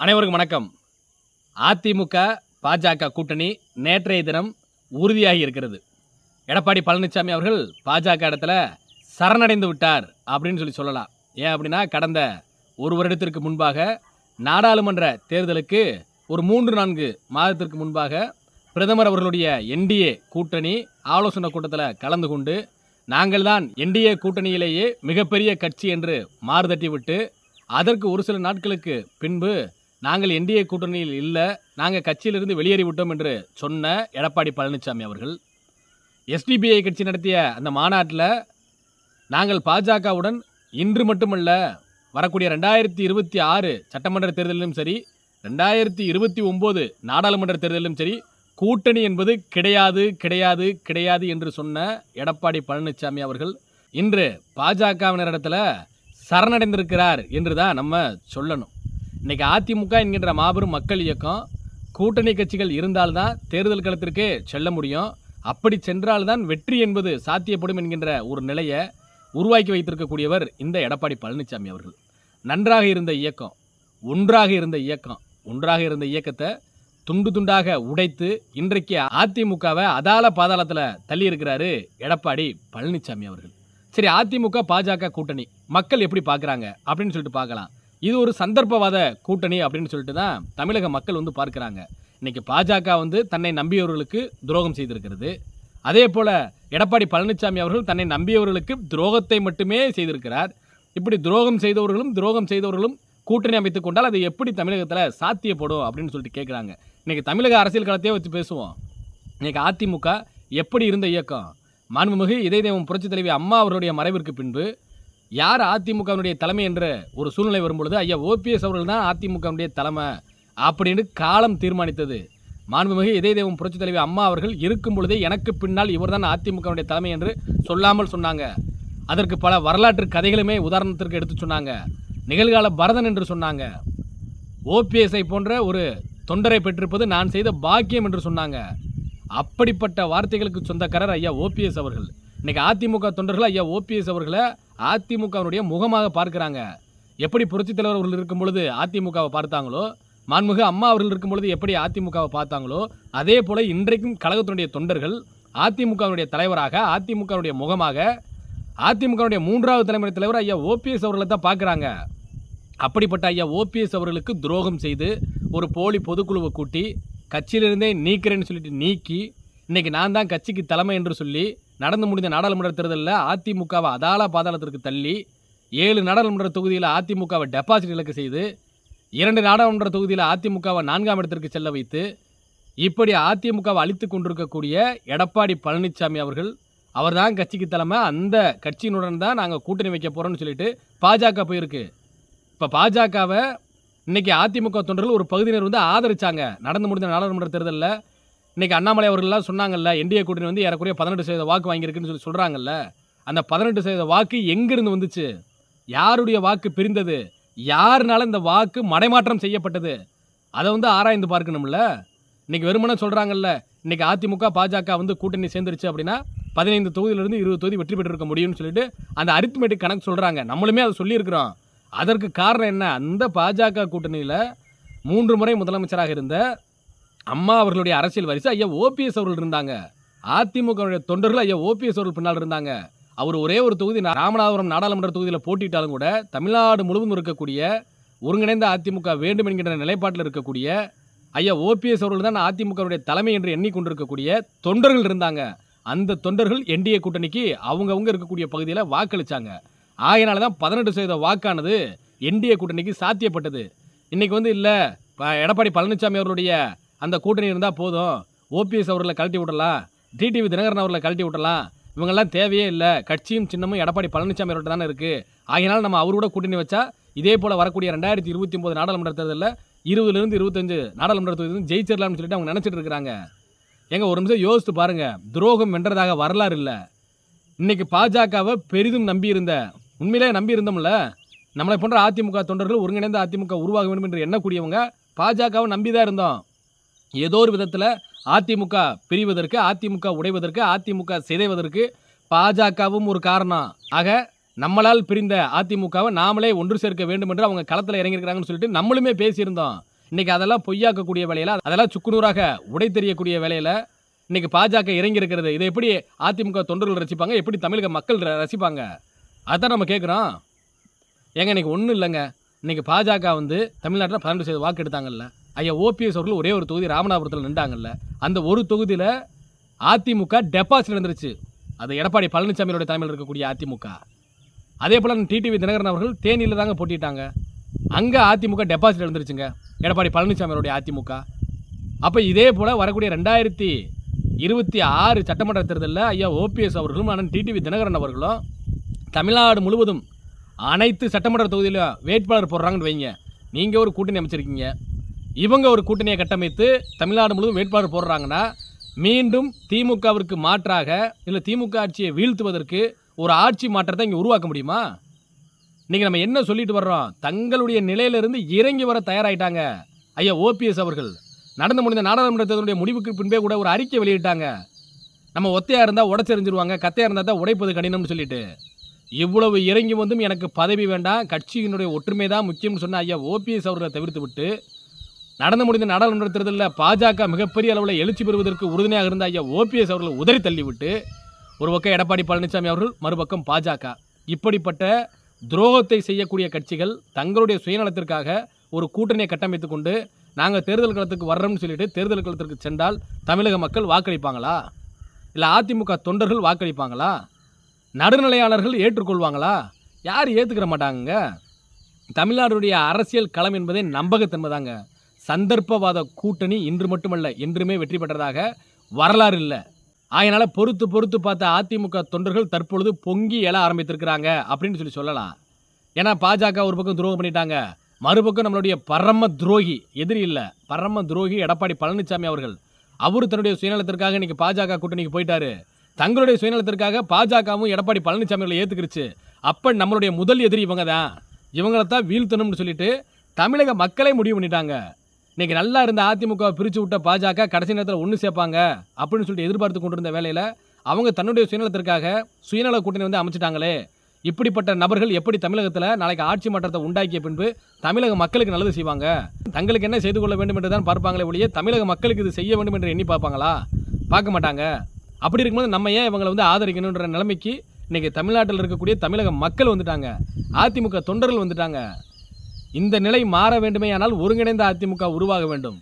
அனைவருக்கும் வணக்கம். அதிமுக பாஜக கூட்டணி நேற்றைய தினம் உறுதியாகி இருக்கிறது. எடப்பாடி பழனிசாமி அவர்கள் பாஜக இடத்துல சரணடைந்து விட்டார் அப்படின்னு சொல்லி சொல்லலாம். ஏன் அப்படின்னா கடந்த ஒரு வருடத்திற்கு முன்பாக நாடாளுமன்ற தேர்தலுக்கு ஒரு மூன்று நான்கு மாதத்திற்கு முன்பாக பிரதமர் அவர்களுடைய என்டிஏ கூட்டணி ஆலோசனை கூட்டத்தில் கலந்து கொண்டு நாங்கள் தான் என்டிஏ கூட்டணியிலேயே மிகப்பெரிய கட்சி என்று மாறுதட்டி விட்டு அதற்கு ஒரு சில நாட்களுக்கு பின்பு நாங்கள் என்டிஏ கூட்டணியில் இல்லை நாங்கள் கட்சியிலிருந்து வெளியேறி விட்டோம் என்று சொன்ன எடப்பாடி பழனிசாமி அவர்கள். எஸ்டிபிஐ கட்சி நடத்திய அந்த மாநாட்டில் நாங்கள் பாஜகவுடன் இன்று மட்டுமல்ல வரக்கூடிய ரெண்டாயிரத்தி இருபத்தி ஆறு சட்டமன்ற தேர்தலிலும் சரி ரெண்டாயிரத்தி இருபத்தி ஒம்பது நாடாளுமன்ற தேர்தலிலும் சரி கூட்டணி என்பது கிடையாது கிடையாது கிடையாது என்று சொன்ன எடப்பாடி பழனிசாமி அவர்கள் இன்று பாஜகவினரிடத்தில் சரணடைந்திருக்கிறார் என்று தான் நம்ம சொல்லணும். இன்றைக்கி அதிமுக என்கின்ற மாபெரும் மக்கள் இயக்கம் கூட்டணி கட்சிகள் இருந்தால்தான் தேர்தல் களத்திற்கே செல்ல முடியும். அப்படி சென்றால்தான் வெற்றி என்பது சாத்தியப்படும் என்கின்ற ஒரு நிலையை உருவாக்கி வைத்திருக்கக்கூடியவர் இந்த எடப்பாடி பழனிசாமி அவர்கள். நன்றாக இருந்த இயக்கம் ஒன்றாக இருந்த இயக்கம் ஒன்றாக இருந்த இயக்கத்தை துண்டு துண்டாக உடைத்து இன்றைக்கு அதிமுகவை அதால பாதாளத்தில் தள்ளி இருக்கிறாரு எடப்பாடி பழனிசாமி அவர்கள். சரி அதிமுக பாஜக கூட்டணி மக்கள் எப்படி பார்க்குறாங்க அப்படின்னு சொல்லிட்டு பார்க்கலாம். இது ஒரு சந்தர்ப்பவாத கூட்டணி அப்படின்னு சொல்லிட்டு தான் தமிழக மக்கள் வந்து பார்க்குறாங்க. இன்றைக்கி பாஜக வந்து தன்னை நம்பியவர்களுக்கு துரோகம் செய்திருக்கிறது. அதே போல் எடப்பாடி பழனிசாமி அவர்கள் தன்னை நம்பியவர்களுக்கு துரோகத்தை மட்டுமே செய்திருக்கிறார். இப்படி துரோகம் செய்தவர்களும் துரோகம் செய்தவர்களும் கூட்டணி அமைத்து கொண்டால் அது எப்படி தமிழகத்தில் சாத்தியப்படும் அப்படின்னு சொல்லிட்டு கேட்குறாங்க இன்றைக்கி தமிழக அரசியல் களத்தையே வச்சு பேசுவோம். இன்றைக்கி அதிமுக எப்படி இருந்த இயக்கம்? மாண்புமிகு இதய தெய்வம் புரட்சித் தலைவி அம்மா அவருடைய மறைவிற்கு பின்பு யார் அதிமுகவினுடைய தலைமை என்ற ஒரு சூழ்நிலை வரும்பொழுது ஐயா ஓபிஎஸ் அவர்கள் தான் அதிமுகவினுடைய தலைமை அப்படின்னு காலம் தீர்மானித்தது. மாண்புமிகு இதய தெய்வம் புரட்சித் தலைவி அம்மா அவர்கள் இருக்கும் பொழுதே எனக்கு பின்னால் இவர்தான் அதிமுகவினுடைய தலைமை என்று சொல்லாமல் சொன்னாங்க. அதற்கு பல வரலாற்று கதைகளுமே உதாரணத்திற்கு எடுத்து சொன்னாங்க. நிகழ்கால பரதன் என்று சொன்னாங்க. ஓபிஎஸ்ஐ போன்ற ஒரு தொண்டரை பெற்றிருப்பது நான் செய்த பாக்கியம் என்று சொன்னாங்க. அப்படிப்பட்ட வார்த்தைகளுக்கு சொந்தக்காரர் ஐயா ஓபிஎஸ் அவர்கள். இன்னைக்கு அதிமுக தொண்டர்கள் ஐயா ஓபிஎஸ் அவர்களை அதிமுகவினுடைய முகமாக பார்க்குறாங்க. எப்படி புரட்சித் தலைவர் அவர்கள் இருக்கும் பொழுது அதிமுகவை பார்த்தாங்களோ மாண்புமிகு அம்மா அவர்கள் இருக்கும் பொழுது எப்படி அதிமுகவை பார்த்தாங்களோ அதே போல் இன்றைக்கும் கழகத்தினுடைய தொண்டர்கள் அதிமுகவினுடைய தலைவராக அதிமுகவினுடைய முகமாக அதிமுகவுடைய மூன்றாவது தலைமுறை தலைவர் ஐயா ஓபிஎஸ் அவர்களை தான் பார்க்குறாங்க. அப்படிப்பட்ட ஐயா ஓபிஎஸ் அவர்களுக்கு துரோகம் செய்து ஒரு போலி பொதுக்குழுவை கூட்டி கட்சியிலிருந்தே நீக்கிறேன்னு சொல்லிட்டு நீக்கி இன்னைக்கு நான் தான் கட்சிக்கு தலைமை என்று சொல்லி நடந்து முடிந்த நாடாளுமன்ற தேர்தலில் அதிமுகவை அதால பாதாளத்திற்கு தள்ளி ஏழு நாடாளுமன்ற தொகுதியில் அதிமுகவை டெபாசிட் இலக்கு செய்து இரண்டு நாடாளுமன்ற தொகுதியில் அதிமுகவை நான்காம் இடத்திற்கு செல்ல வைத்து இப்படி அதிமுகவை அழித்து கொண்டிருக்கக்கூடிய எடப்பாடி பழனிசாமி அவர்கள் அவர்தான் கட்சிக்கு தலைமை அந்த கட்சியினுடன் தான் நாங்கள் கூட்டணி வைக்க போகிறோம்னு சொல்லிட்டு பாஜக போயிருக்கு. இப்போ பாஜகவை இன்னைக்கு அதிமுக தொண்டர்கள் ஒரு பகுதியினர் வந்து ஆதரிச்சாங்க. நடந்து முடிந்த நாடாளுமன்ற தேர்தலில் இன்றைக்கி அண்ணாமலை அவர்கள்லாம் சொன்னாங்கல்ல என்டிஏ கூட்டணி வந்து ஏறக்குறைய பதினெட்டு சதவீத வாக்கு வாங்கியிருக்குன்னு சொல்லி சொல்கிறாங்கல்ல அந்த பதினெட்டு சதவீத வாக்கு எங்கேருந்து வந்துச்சு? யாருடைய வாக்கு பிரிந்தது? யாருனால இந்த வாக்கு மடைமாற்றம் செய்யப்பட்டது? அதை வந்து ஆராய்ந்து பார்க்கணும்ல. இன்றைக்கி வெறுமனே சொல்கிறாங்கல்ல இன்றைக்கி அதிமுக பாஜக வந்து கூட்டணி சேர்ந்துருச்சு அப்படின்னா பதினைந்து தொகுதியிலிருந்து இருபது தொகுதி வெற்றி பெற்றிருக்க முடியும்னு சொல்லிட்டு அந்த அரித்மெட்டிக் கணக்கு சொல்கிறாங்க நம்மளுமே அதை சொல்லியிருக்கிறோம். அதற்கு காரணம் என்ன? அந்த பாஜக கூட்டணியில் மூன்று முறை முதலமைச்சராக இருந்த அம்மா அவர்களுடைய அரசியல் வரிசை ஐயா ஓபிஎஸ் அவர்கள் இருந்தாங்க. அதிமுகவுடைய தொண்டர்கள் ஐயா ஓபிஎஸ் அவர்கள் பின்னால் இருந்தாங்க. அவர் ஒரே ஒரு தொகுதி ராமநாதபுரம் நாடாளுமன்ற தொகுதியில் போட்டிட்டாலும் கூட தமிழ்நாடு முழுவதும் இருக்கக்கூடிய ஒருங்கிணைந்த அதிமுக வேண்டும் என்கின்ற நிலைப்பாட்டில் இருக்கக்கூடிய ஐயா ஓபிஎஸ் அவர்கள் தான் அதிமுகவுடைய தலைமை என்று எண்ணிக்கொண்டிருக்கக்கூடிய தொண்டர்கள் இருந்தாங்க. அந்த தொண்டர்கள் என்டிஏ கூட்டணிக்கு அவங்கவுங்க இருக்கக்கூடிய பகுதியில் வாக்களிச்சாங்க. ஆகையினால தான் பதினெட்டு சதவீத வாக்கானது என்டிஏ கூட்டணிக்கு சாத்தியப்பட்டது. இன்றைக்கி வந்து இல்லை எடப்பாடி பழனிசாமி அவர்களுடைய அந்த கூட்டணி இருந்தால் போதும். ஓபிஎஸ் அவர்களை கழட்டி விடலாம் டிடிவி தினகரன் அவர்களை கழட்டி விடலாம் இவங்கெல்லாம் தேவையே இல்லை. கட்சியும் சின்னமும் எடப்பாடி பழனிசாமி அவர்கிட்ட தானே இருக்குது ஆகினாலும் நம்ம அவரோட கூட்டணி வச்சா இதே போல் வரக்கூடிய ரெண்டாயிரத்தி இருபத்தி ஒம்பது நாடாளுமன்ற தேர்தலில் இருபதுலேருந்து இருபத்தஞ்சு நாடாளுமன்ற தொகுதி ஜெயிச்சிடலாம்னு சொல்லிட்டு அவங்க நினச்சிட்டு இருக்கிறாங்க எங்க ஒரு நிமிஷம் யோசித்து பாருங்கள் துரோகம் வென்றதாக வரலாறு இல்லை. இன்னைக்கு பாஜகவை பெரிதும் நம்பியிருந்த உண்மையிலே நம்பி இருந்தோம்ல நம்மளை போன்ற அதிமுக தொண்டர்கள் ஒருங்கிணைந்த அதிமுக உருவாக வேண்டும் என்று எண்ணக்கூடியவங்க பாஜகவை நம்பி தான் இருந்தோம். ஏதோ ஒரு விதத்தில் அதிமுக பிரிவதற்கு அதிமுக உடைவதற்கு அதிமுக சிதைவதற்கு பாஜகவும் ஒரு காரணம். ஆக நம்மளால் பிரிந்த அதிமுகவை நாமளே ஒன்று சேர்க்க வேண்டும் என்று அவங்க களத்தில் இறங்கியிருக்கிறாங்கன்னு சொல்லிட்டு நம்மளுமே பேசியிருந்தோம். இன்றைக்கி அதெல்லாம் பொய்யாக்கக்கூடிய வேலையில் அதெல்லாம் சுக்குநூறாக உடை தெரியக்கூடிய வேலையில் இன்றைக்கி பாஜக இறங்கியிருக்கிறது. இதை எப்படி அதிமுக தொண்டர்கள் ரசிப்பாங்க? எப்படி தமிழக மக்கள் ரசிப்பாங்க? அதான் நம்ம கேட்குறோம் ஏங்க இன்னைக்கு ஒன்றும் இல்லைங்க. இன்றைக்கி பாஜக வந்து தமிழ்நாட்டில் பன்னெண்டு சதவீத வாக்கு எடுத்தாங்கல்ல. ஐயா ஓபிஎஸ் அவர்கள் ஒரே ஒரு தொகுதி ராமநாதபுரத்தில் நின்றாங்கல்ல அந்த ஒரு தொகுதியில் அதிமுக டெபாசிட் இருந்துருச்சு அது எடப்பாடி பழனிசாமியோட தலைமையில் இருக்கக்கூடிய அதிமுக. அதே போல் டிடிவி தினகரன் அவர்கள் தேனியில் தாங்க போட்டிட்டாங்க. அங்கே அதிமுக டெபாசிட் எழுந்துருச்சுங்க எடப்பாடி பழனிசாமியோடைய அதிமுக. அப்போ இதே போல் வரக்கூடிய ரெண்டாயிரத்தி இருபத்தி ஆறு சட்டமன்ற தேர்தலில் ஐயா ஓபிஎஸ் அவர்களும் அண்ணன் டிடிவி தினகரன் அவர்களும் தமிழ்நாடு முழுவதும் அனைத்து சட்டமன்ற தொகுதியிலும் வேட்பாளர் போடுறாங்கன்னு வைங்க. நீங்கள் ஒரு கூட்டணி அமைச்சிருக்கீங்க. இவங்க ஒரு கூட்டணியை கட்டமைத்து தமிழ்நாடு முழுவதும் வேட்பாளர் போடுறாங்கன்னா மீண்டும் திமுகவிற்கு மாற்றாக இல்லை திமுக ஆட்சியை வீழ்த்துவதற்கு ஒரு ஆட்சி மாற்றத்தை இங்கே உருவாக்க முடியுமா? இன்றைக்கி நம்ம என்ன சொல்லிட்டு வர்றோம்? தங்களுடைய நிலையிலிருந்து இறங்கி வர தயாராகிட்டாங்க ஐயா ஓபிஎஸ் அவர்கள் நடந்து முடிந்த நாடாளுமன்ற தேர்தலுடைய முடிவுக்கு பின்பே கூட ஒரு அறிக்கை வெளியிட்டாங்க. நம்ம ஒத்தையாக இருந்தால் உடச்செறிஞ்சிருவாங்க கத்தையாக இருந்தால் தான் உடைப்பது கடினம்னு சொல்லிட்டு. இவ்வளவு இறங்கி வந்தும் எனக்கு பதவி வேண்டாம் கட்சியினுடைய ஒற்றுமை தான் முக்கியம்னு சொன்ன ஐயா ஓபிஎஸ் அவர்களை தவிர்த்து விட்டு நடந்து முடிந்த நாடாளுமன்ற தேர்தலில் பாஜக மிகப்பெரிய அளவில் எழுச்சி பெறுவதற்கு உறுதுணையாக இருந்த ஐயா ஓபிஎஸ் அவர்களை உதறி தள்ளிவிட்டு ஒரு பக்கம் எடப்பாடி பழனிசாமி அவர்கள் மறுபக்கம் பாஜக. இப்படிப்பட்ட துரோகத்தை செய்யக்கூடிய கட்சிகள் தங்களுடைய சுயநலத்திற்காக ஒரு கூட்டணியை கட்டமைத்து கொண்டு நாங்கள் தேர்தல் களத்துக்கு வர்றோம்னு சொல்லிட்டு தேர்தல் களத்திற்கு சென்றால் தமிழக மக்கள் வாக்களிப்பாங்களா? இல்லை அதிமுக தொண்டர்கள் வாக்களிப்பாங்களா? நடுநிலையாளர்கள் ஏற்றுக்கொள்வாங்களா? யார் ஏற்றுக்கிற மாட்டாங்க தமிழ்நாடுடைய அரசியல் களம் என்பதே நம்பகத்தன்மை தாங்க சந்தர்ப்பவாத கூட்டணி இன்று மட்டுமல்ல என்றுமே வெற்றி பெற்றதாக வரலாறு இல்லை. அதனால் பொறுத்து பொறுத்து பார்த்த அதிமுக தொண்டர்கள் தற்பொழுது பொங்கி எழ ஆரம்பித்திருக்கிறாங்க அப்படின்னு சொல்லி சொல்லலாம். ஏன்னா பாஜக ஒரு பக்கம் துரோகம் பண்ணிட்டாங்க. மறுபக்கம் நம்மளுடைய பரம துரோகி எதிரி இல்லை. பரம துரோகி எடப்பாடி பழனிசாமி அவர்கள். அவர் தன்னுடைய சுயநலத்திற்காக இன்றைக்கி பாஜக கூட்டணிக்கு போயிட்டாரு. தங்களுடைய சுயநலத்திற்காக பாஜகவும் எடப்பாடி பழனிசாமி அவர்களை ஏற்றுக்கிருச்சு அப்போ நம்மளுடைய முதல் எதிரி இவங்க தான் இவங்களை தான் வீழ்த்தணும்னு சொல்லிட்டு தமிழக மக்களே முடிவு பண்ணிட்டாங்க. இன்னைக்கு நல்லா இருந்த அதிமுக பிரித்து விட்ட பாஜக கடைசி நேரத்தில் ஒன்று சேர்ப்பாங்க அப்படின்னு சொல்லிட்டு எதிர்பார்த்து கொண்டிருந்த வேலையில் அவங்க தன்னுடைய சுயநலத்திற்காக சுயநல கூட்டணி வந்து அமைச்சிட்டாங்களே. இப்படிப்பட்ட நபர்கள் எப்படி தமிழகத்தில் நாளைக்கு ஆட்சி மாற்றத்தை உண்டாக்கிய பின்பு தமிழக மக்களுக்கு நல்லது செய்வாங்க? தங்களுக்கு என்ன செய்து கொள்ள வேண்டும் என்று தான் பார்ப்பாங்களே ஒழிய தமிழக மக்களுக்கு இது செய்ய வேண்டும் என்று எண்ணி பார்ப்பாங்களா? பார்க்க மாட்டாங்க. அப்படி இருக்கும்போது நம்ம ஏன் இவங்களை வந்து ஆதரிக்கணுன்ற நிலைமைக்கு இன்றைக்கி தமிழ்நாட்டில் இருக்கக்கூடிய தமிழக மக்கள் வந்துட்டாங்க. அதிமுக தொண்டர்கள் வந்துட்டாங்க. இந்த நிலை மாற வேண்டுமேயானால் ஒருங்கிணைந்த அதிமுக உருவாக வேண்டும்.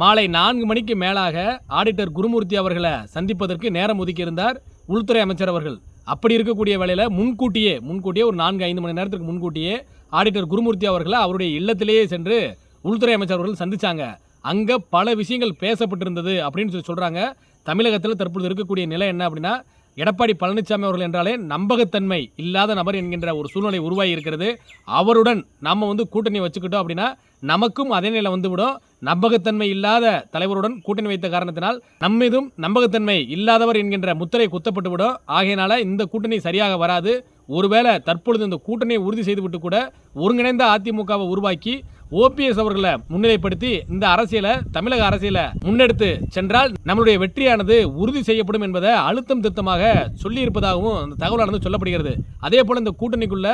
மாலை நான்கு மணிக்கு மேலாக ஆடிட்டர் குருமூர்த்தி அவர்களை சந்திப்பதற்கு நேரம் ஒதுக்கியிருந்தார் உள்துறை அமைச்சர் அவர்கள். அப்படி இருக்கக்கூடிய வேலையில் முன்கூட்டியே முன்கூட்டியே ஒரு நான்கு ஐந்து மணி நேரத்துக்கு முன்கூட்டியே ஆடிட்டர் குருமூர்த்தி அவர்களை அவருடைய இல்லத்திலேயே சென்று உள்துறை அமைச்சர் அவர்கள் சந்தித்தாங்க அங்கே பல விஷயங்கள் பேசப்பட்டிருந்தது அப்படின்னு சொல்லி சொல்கிறாங்க தமிழகத்தில் தற்பொழுது இருக்கக்கூடிய நிலை என்ன அப்படின்னா எடப்பாடி பழனிசாமி அவர்கள் என்றாலே நம்பகத்தன்மை இல்லாத நபர் என்கின்ற ஒரு சூழ்நிலை உருவாகி இருக்கிறது அவருடன் நம்ம வந்து கூட்டணி வச்சுக்கிட்டோம் அப்படின்னா நமக்கும் அதே நிலை வந்துவிடும். நம்பகத்தன்மை இல்லாத தலைவருடன் கூட்டணி வைத்த காரணத்தினால் நம்மீதும் நம்பகத்தன்மை இல்லாதவர் என்கின்ற முத்திரை குத்தப்பட்டு விடும் ஆகையினால இந்த கூட்டணி சரியாக வராது. ஒருவேளை தற்பொழுது இந்த கூட்டணியை உறுதி செய்துவிட்டு கூட ஒருங்கிணைந்த அதிமுகவை உருவாக்கி ஓபிஎஸ் அவர்களை முன்னிலைப்படுத்தி இந்த அரசியலை தமிழக அரசியலை முன்னெடுத்து சென்றால் நம்மளுடைய வெற்றியானது உறுதி செய்யப்படும் என்பதை அழுத்தம் திருத்தமாக சொல்லியிருப்பதாகவும் அந்த தகவலானது சொல்லப்படுகிறது. அதே போல இந்த கூட்டணிக்குள்ள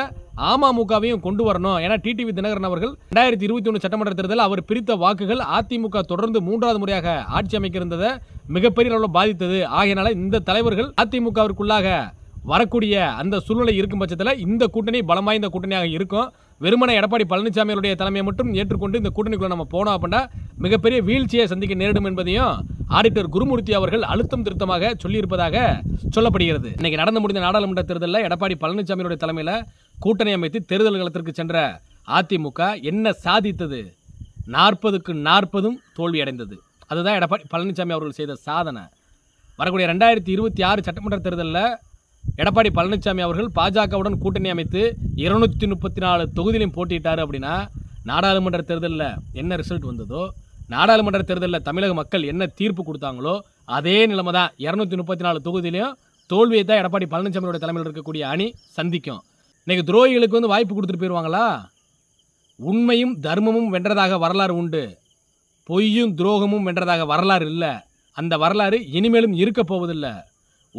அமமுகவையும் கொண்டு வரணும். ஏன்னா டிடிவி தினகரன் அவர்கள் ரெண்டாயிரத்தி இருபத்தி ஒன்று சட்டமன்ற தேர்தலில் அவர் பிரித்த வாக்குகள் அதிமுக தொடர்ந்து மூன்றாவது முறையாக ஆட்சி அமைக்க மிகப்பெரிய அளவில் பாதித்தது. ஆகையினால இந்த தலைவர்கள் அதிமுகவிற்குள்ளாக வரக்கூடிய அந்த சூழ்நிலை இருக்கும் பட்சத்தில் இந்த கூட்டணி பலம் வாய்ந்த கூட்டணியாக இருக்கும். வெறுமனை எடப்பாடி பழனிசாமியுடைய தலைமையை மட்டும் ஏற்றுக்கொண்டு இந்த கூட்டணிக்குள்ளே நம்ம போனோம் அப்படின்னா மிகப்பெரிய வீழ்ச்சியை சந்திக்க நேரிடும் என்பதையும் ஆடிட்டர் குருமூர்த்தி அவர்கள் அழுத்தம் திருத்தமாக சொல்லியிருப்பதாக சொல்லப்படுகிறது. இன்னைக்கு நடந்து முடிந்த நாடாளுமன்ற தேர்தலில் எடப்பாடி பழனிசாமியுடைய தலைமையில் கூட்டணி அமைத்து தேர்தல் களத்திற்கு சென்ற அதிமுக என்ன சாதித்தது? நாற்பதுக்கு நாற்பதும் தோல்வி அடைந்தது அதுதான் எடப்பாடி பழனிசாமி அவர்கள் செய்த சாதனை. வரக்கூடிய ரெண்டாயிரத்தி இருபத்தி ஆறு சட்டமன்ற தேர்தலில் எடப்பாடி பழனிசாமி அவர்கள் பாஜகவுடன் கூட்டணி அமைத்து இருநூற்றி முப்பத்தி நாலு தொகுதியிலையும் போட்டிட்டார் அப்படின்னா நாடாளுமன்ற தேர்தலில் என்ன ரிசல்ட் வந்ததோ நாடாளுமன்ற தேர்தலில் தமிழக மக்கள் என்ன தீர்ப்பு கொடுத்தாங்களோ அதே நிலைமை தான் இரநூத்தி முப்பத்தி நாலு தொகுதியிலையும் தோல்வியை தான் எடப்பாடி பழனிசாமியோட தலைமையில் இருக்கக்கூடிய அணி சந்திக்கும். இன்றைக்கி துரோகிகளுக்கு வந்து வாய்ப்பு கொடுத்துட்டு போயிடுவாங்களா உண்மையும் தர்மமும் வென்றதாக வரலாறு உண்டு. பொய்யும் துரோகமும் வென்றதாக வரலாறு இல்லை. அந்த வரலாறு இனிமேலும் இருக்க போவதில்லை.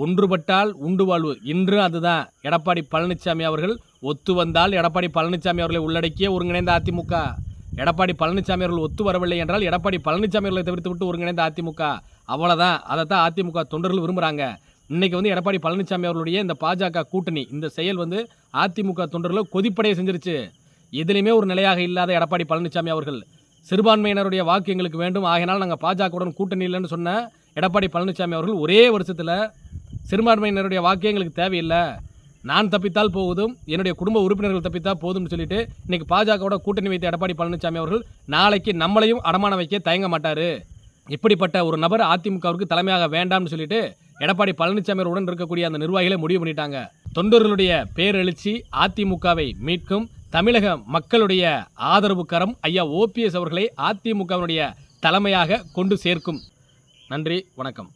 ஒன்றுபட்டால் உண்டு வாழ்வு. இன்று அதுதான். எடப்பாடி பழனிசாமி அவர்கள் ஒத்து வந்தால் எடப்பாடி பழனிசாமி அவர்களை உள்ளடக்கிய ஒருங்கிணைந்த அதிமுக. எடப்பாடி பழனிசாமி அவர்கள் ஒத்து வரவில்லை என்றால் எடப்பாடி பழனிசாமி அவர்களை தவிர்த்து விட்டு ஒருங்கிணைந்த அதிமுக. அவ்வளோதான் அதை தான் அதிமுக தொண்டர்கள் விரும்புகிறாங்க இன்னைக்கு வந்து எடப்பாடி பழனிசாமி அவர்களுடைய இந்த பாஜக கூட்டணி இந்த செயல் வந்து அதிமுக தொண்டர்களை கொதிப்படைய செஞ்சிருச்சு. எதுலேயுமே ஒரு நிலையாக இல்லாத எடப்பாடி பழனிசாமி அவர்கள். சிறுபான்மையினருடைய வாக்கு எங்களுக்கு வேண்டும். ஆகினால் நாங்கள் பாஜகவுடன் கூட்டணி இல்லைன்னு சொன்ன எடப்பாடி பழனிசாமி அவர்கள் ஒரே வருஷத்தில் சிறுபான்மையினருடைய வாக்கே எங்களுக்கு தேவையில்லை. நான் தப்பித்தால் போதும் என்னுடைய குடும்ப உறுப்பினர்கள் தப்பித்தால் போதும்னு சொல்லிட்டு இன்றைக்கி பாஜகவோட கூட்டணி வைத்த எடப்பாடி பழனிசாமி அவர்கள் நாளைக்கு நம்மளையும் அடமான வைக்க தயங்க மாட்டார். இப்படிப்பட்ட ஒரு நபர் அதிமுகவிற்கு தலைமையாக வேண்டாம்னு சொல்லிட்டு எடப்பாடி பழனிசாமி உடன் இருக்கக்கூடிய அந்த நிர்வாகிகளை முடிவு பண்ணிட்டாங்க. தொண்டர்களுடைய பேரெழுச்சி அதிமுகவை மீட்கும் தமிழக மக்களுடைய ஆதரவு கரம் ஐயா ஓபிஎஸ் அவர்களை அதிமுகவினுடைய தலைமையாக கொண்டு சேர்க்கும். நன்றி வணக்கம்.